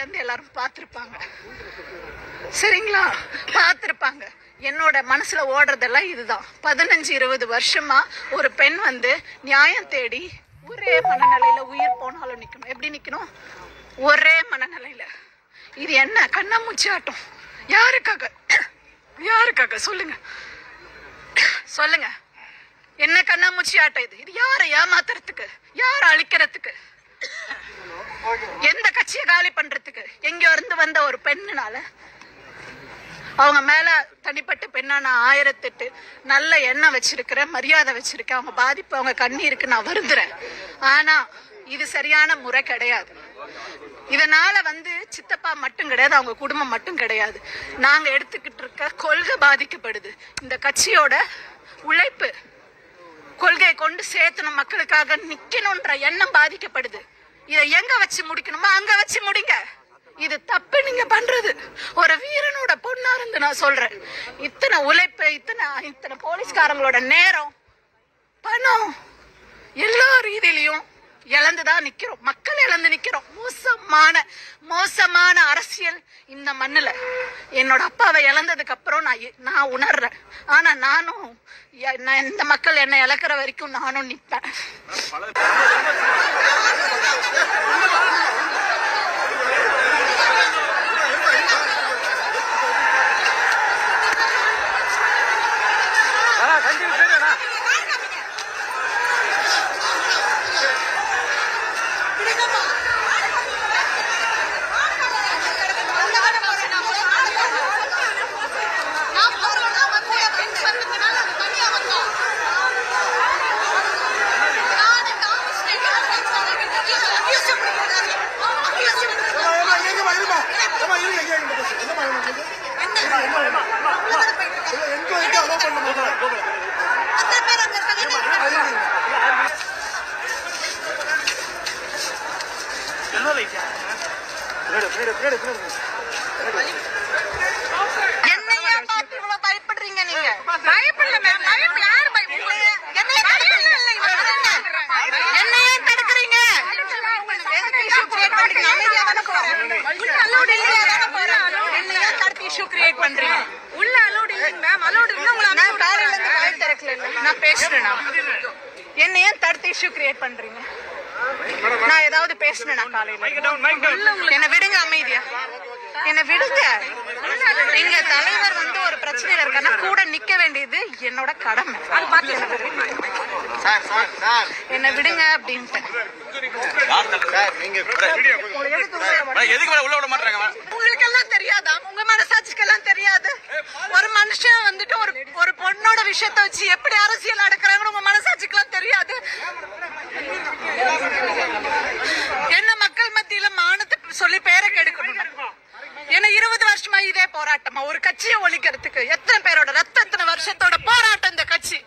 காலையில இருந்து எல்லாரும் பார்த்துருப்பாங்க. சரிங்களா? பார்த்துருப்பாங்க. என்னோட மனசுல ஓடுறதெல்லாம் இதுதான். பதினஞ்சு இருபது வருஷமா ஒரு பெண் வந்து நியாயம் தேடி ஒரே மனநிலையில உயிர் போனாலும் நிற்கணும் எப்படி நிற்கணும் ஒரே மனநிலையில. இது என்ன? கண்ணாமூச்சி ஆட்டம். யாருக்காக? யாருக்காக? சொல்லுங்க. சொல்லுங்க. என்ன கண்ணாமூச்சி ஆட்டம் இது? இது யாரை ஏமாத்துறதுக்கு? யாரை அழிக்கிறதுக்கு? எந்த கட்சியை காலி பண்றதுக்கு எங்கேயோ இருந்து வந்த ஒரு பெண்ணுனால. அவங்க மேல தனிப்பட்ட பெண்ணா நான் ஆயிரத்தெட்டு நல்ல எண்ணம் வச்சிருக்கிறேன் மரியாதை வச்சிருக்கேன். அவங்க பாதிப்பு அவங்க கண்ணீருக்கு நான் வருந்துறேன். ஆனா இது சரியான முறை கிடையாது. இதனால வந்து சித்தப்பா மட்டும் கிடையாது அவங்க குடும்பம் மட்டும் கிடையாது. நாங்க எடுத்துக்கிட்டு இருக்க கொள்கை பாதிக்கப்படுது. இந்த கட்சியோட உழைப்பு கொள்கையை கொண்டு சேர்த்தணும் மக்களுக்காக நிக்கணும்ன்ற எண்ணம் பாதிக்கப்படுது. இதை எங்க வச்சு முடிக்கணுமோ அங்க வச்சு முடிங்க. இது தப்பு நீங்க பண்றது. ஒரு வீரனோட பொண்ணா இருந்து நான் சொல்றேன். இத்தனை உழைப்பு இத்தனை இத்தனை போலீஸ்காரங்களோட நேரம் பணம் எல்லா ரீதியிலையும் இழந்துதான் நிக்கிறோம். மக்கள் இழந்து நிக்கிறோம். மோசமான மோசமான அரசியல் இந்த மண்ணுல. என்னோட அப்பாவை இழந்ததுக்கு அப்புறம் நான் எ- நான் உணர்றேன். ஆனா நானும் நான் இந்த மக்கள் என்னை இழக்கிற வரைக்கும் நானும் நிப்பேன். என்னையா பார்த்து இவ்வளவு பயப்படுறீங்க நீங்க? பயப்படல மேம் பயப்பட யாரு என்னைய உள்ள இல்லைங்க மேம் உங்களை நான் திறக்கல. நான் என்ன ஏன் தடுத்து இஷ்யூ கிரியேட் பண்றீங்க? நான் ஏதாவது பேசுனேனா காலையில? என்ன விடுங்க அமைதியா. என்ன விடுங்க. எங்க தலைவர் வந்து ஒரு பிரச்சனையில இருக்காருன்னா கூட நிக்க வேண்டியது என்னோட கடமை. Sir, sir. என்ன விடுங்க அப்படின்ட்டு. உங்களுக்கு எல்லாம் தெரியாதா? உங்க மனசாட்சிக்கு எல்லாம் தெரியாது. ஒரு மனுஷன் வந்துட்டு ஒரு ஒரு பொண்ணோட விஷயத்த வச்சு எப்படி அரசியல் நடக்கிறாங்கன்னு உங்க மனசாட்சிக்கு எல்லாம் தெரியாது. என்ன மக்கள் மத்தியில மானத்தை சொல்லி பேரை கெடுக்கணும். ஏன்னா இருபது வருஷமா இதே போராட்டமா? ஒரு கட்சியை ஒழிக்கிறதுக்கு எத்தனை பேரோட ரத்த எத்தனை வருஷத்தோட போராட்டம் இந்த கட்சி?